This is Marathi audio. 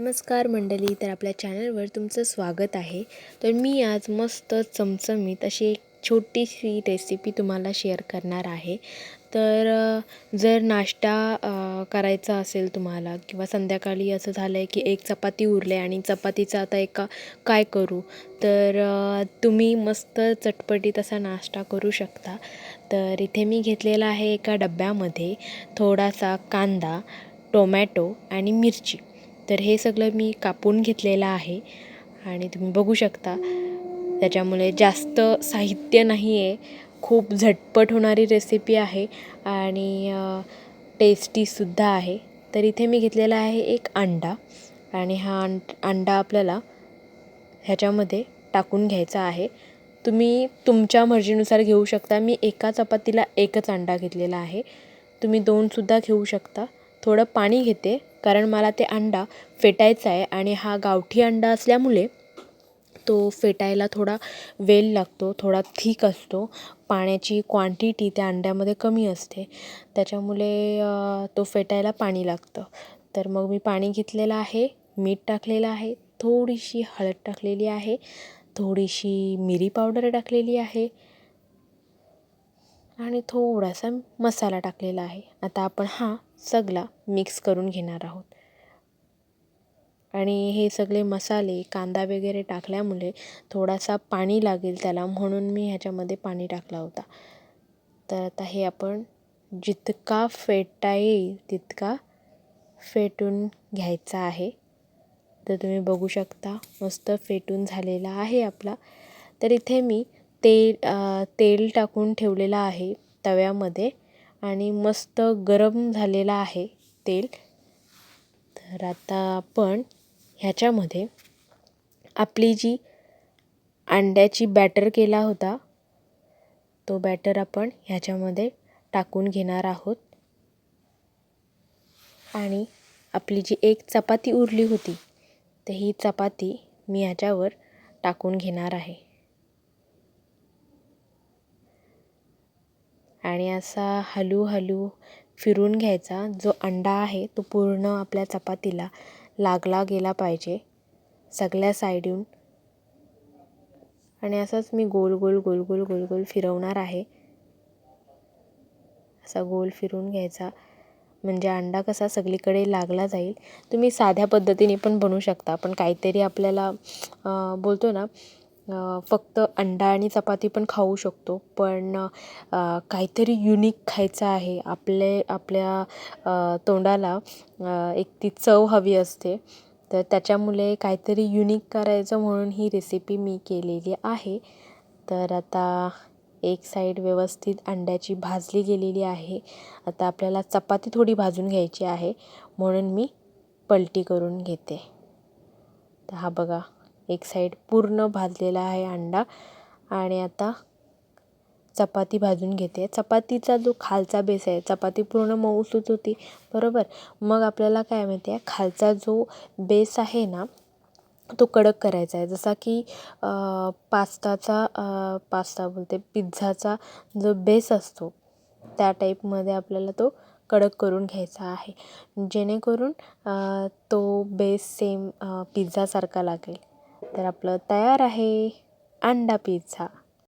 नमस्कार मंडळी तर आपल्या चॅनलवर तुमचं स्वागत आहे. तर मी आज मस्त चमचमीत अशी एक छोटीशी रेसिपी तुम्हाला शेअर करणार आहे. तर जर नाश्ता करायचा असेल तुम्हाला किंवा संध्याकाळी असं झालं आहे की एक चपाती उरले आणि चपातीचं आता एका काय करू? तर तुम्ही मस्त चटपटीत असा नाश्ता करू शकता. तर इथे मी घेतलेला आहे एका डब्यामध्ये थोडासा कांदा टोमॅटो आणि मिरची. तर हे सगळं मी कापून घेतलेलं आहे. आणि तुम्ही बघू शकता त्याच्यामुळे जास्त साहित्य नाही आहे खूप झटपट होणारी रेसिपी आहे आणि टेस्टीसुद्धा आहे. तर इथे मी घेतलेला आहे एक अंडा. आणि हा अंड अंडा आपल्याला ह्याच्यामध्ये टाकून घ्यायचा आहे. तुम्ही तुमच्या मर्जीनुसार घेऊ शकता. मी एका चपातीला एकच अंडा घेतलेला आहे. तुम्ही दोनसुद्धा घेऊ शकता. थोडं पाणी घेते कारण मला ते अंडा फेटायचा आहे आणि हा गावठी अंडा असल्यामुळे तो फेटायला थोडा वेल लागतो थोडा थिक असतो. पाण्याची क्वांटिटी त्या अंड्यामध्ये कमी असते. त्याच्यामुळे तो फेटायला पाणी लागतं. तर मग मी पाणी घेतलेलं आहे मीठ टाकलेलं आहे थोडीशी हळद टाकलेली आहे थोडीशी मिरी पावडर टाकलेली आहे आणि थोडासा मसाला टाकलेला आहे. आता आपण हा सगळा मिक्स करून घेणार आहोत. आणि हे सगळे मसाले कांदा वगैरे टाकल्यामुळे थोडासा पाणी लागेल त्याला म्हणून मी ह्याच्यामध्ये पाणी टाकला होता. तर आता हे आपण जितका फेटता येईल तितका फेटून घ्यायचा आहे. तर तुम्ही बघू शकता मस्त फेटून झालेला आहे आपला. तर इथे मी तेल तेल टाकून ठेवलेलं आहे तव्यामध्ये. आणि मस्त गरम झालेलं आहे तेल. तर आता आपण ह्याच्यामध्ये आपली जी अंड्याची बॅटर केला होता तो बॅटर आपण ह्याच्यामध्ये टाकून घेणार आहोत. आणि आपली जी एक चपाती उरली होती तर ही चपाती मी ह्याच्यावर टाकून घेणार आहे. आणि असा हलू फिरून घ्यायचा. जो अंडा आहे तो पूर्ण आपल्या चपातीला लागला गेला पाहिजे सगळ्या साईडून आणि असंच मी गोल गोल गोल गोल गोल गोल फिरवणार आहे. असा गोल फिरून घ्यायचा. म्हणजे अंडा कसा सगळीकडे लागला जाईल. तुम्ही साध्या पद्धतीने पण बनवू शकता. पण काहीतरी आपल्याला बोलतो ना फक्त अंडा आणि चपाती पण खाऊ शकतो. पण काहीतरी युनिक खायचं आहे. आपले आपल्या तोंडाला एक ती चव हवी असते. तर त्याच्यामुळे काहीतरी युनिक करायचं म्हणून ही रेसिपी मी केलेली आहे. तर आता एक साईड व्यवस्थित अंड्याची भाजली गेलेली आहे. आता आपल्याला चपाती थोडी भाजून घ्यायची आहे. म्हणून मी पलटी करून घेते. तर हा बघा. एक साईड पूर्ण भाजलेला आहे अंडा आणि आता चपाती भाजून घेते. चपातीचा जो खालचा बेस आहे चपाती पूर्ण मऊसूत होती बरोबर? मग आपल्याला काय माहिती आहे खालचा जो बेस आहे ना तो कडक करायचा आहे. जसा की पास्ताचा पास्ता बोलते पिझ्झाचा जो बेस असतो त्या टाईपमध्ये आपल्याला तो कडक करून घ्यायचा आहे. जेणेकरून तो बेस सेम पिझ्झासारखा लागेल. तर आपलं तयार आहे अंडा पिझ्झा